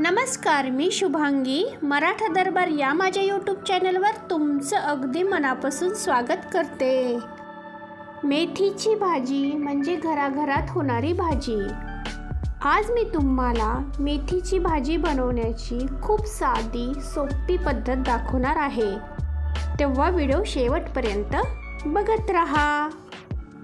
नमस्कार मी शुभांगी. मराठा दरबार या माझ्या यूट्यूब चॅनलवर तुमचं अगदी मनापासून स्वागत करते. मेथीची भाजी म्हणजे घराघरात होणारी भाजी. आज मी तुम्हाला मेथीची भाजी बनवण्याची खूप साधी सोपी पद्धत दाखवणार आहे. तेव्हा व्हिडिओ शेवटपर्यंत बघत राहा.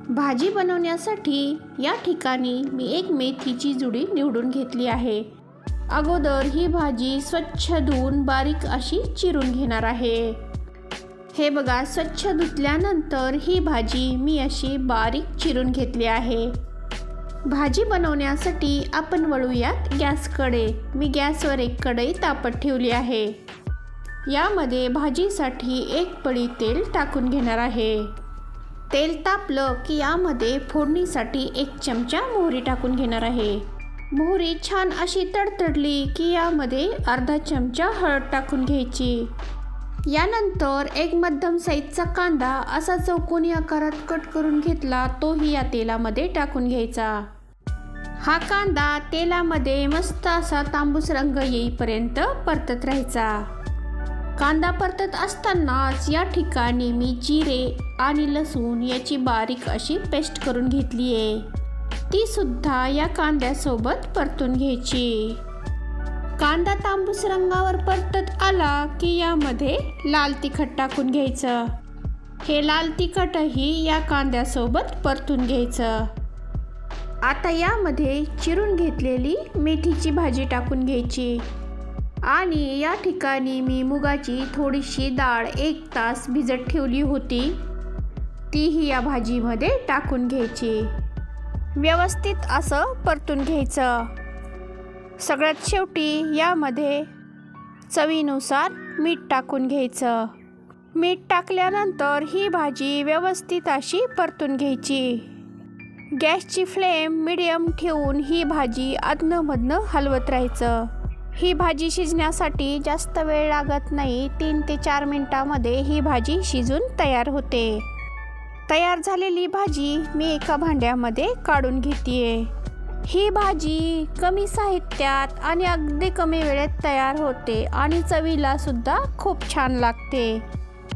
भाजी बनवण्यासाठी या ठिकाणी मी एक मेथीची जुडी निवडून घेतली आहे. अगोदर ही भाजी स्वच्छ धुवून बारीक अशी चिरून घेणार आहे. हे बघा स्वच्छ धुतल्यानंतर ही भाजी मी अशी बारीक चिरून घेतली आहे. भाजी बनवण्यासाठी आपण वळूयात गॅसकडे मी गॅसवर एक कढई तापत ठेवली आहे. यामध्ये भाजीसाठी एक पळी तेल टाकून घेणार आहे. तेल तापलं की यामध्ये फोडणीसाठी एक चमचा मोहरी टाकून घेणार आहे. मोहरी छान अशी तडतडली की यामध्ये अर्धा चमचा हळद टाकून घ्यायची. यानंतर एक मध्यम साईजचा कांदा असा चौकोनी आकारात कट करून घेतला तोही या तेलामध्ये टाकून घ्यायचा. हा कांदा तेलामध्ये मस्त असा तांबूस रंग येईपर्यंत परतत राहायचा. कांदा परतत असतानाच या ठिकाणी मी जिरे आणि लसूण याची बारीक अशी पेस्ट करून घेतली आहे ती सुद्धा या कांद्यासोबत परतून घ्यायची. कांदा तांबूस रंगावर परतत आला की यामध्ये लाल तिखट टाकून घ्यायचं. हे लाल तिखटही या कांद्यासोबत परतून घ्यायचं. आता यामध्ये चिरून घेतलेली मेथीची भाजी टाकून घ्यायची. आणि या ठिकाणी मी मुगाची थोडीशी डाळ एक तास भिजत ठेवली होती. तीही या भाजीमध्ये टाकून घ्यायची. व्यवस्थित असं परतून घ्यायचं. सगळ्यात शेवटी यामध्ये चवीनुसार मीठ टाकून घ्यायचं. मीठ टाकल्यानंतर ही भाजी व्यवस्थित अशी परतून घ्यायची. गॅसची फ्लेम मिडियम ठेवून ही भाजी अधनंमधनं हलवत राहायचं. ही भाजी शिजण्यासाठी जास्त वेळ लागत नाही. तीन ते चार मिनटामध्ये ही भाजी शिजून तयार होते. तयार झालेली भाजी मी एका भांड्यामध्ये काढून घेते ही भाजी कमी साहित्यात आणि अगदी कमी वेळेत तयार होते आणि चवीला सुद्धा खूप छान लागते.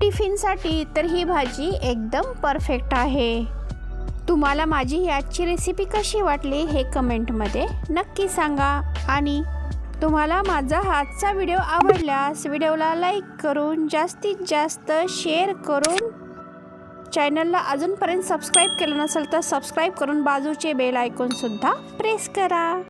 टिफिनसाठी तर ही भाजी एकदम परफेक्ट आहे. तुम्हाला माझी ही आजची रेसिपी कशी वाटली हे कमेंटमध्ये नक्की सांगा. आणि तुम्हाला माझा आजचा व्हिडिओ आवडल्यास व्हिडिओला लाईक करून जास्तीत जास्त शेअर करून चॅनलला अजूनपर्यंत सबस्क्राईब केलं नसेल तर सबस्क्राईब करून बाजूचे बेल आयकॉनसुद्धा प्रेस करा.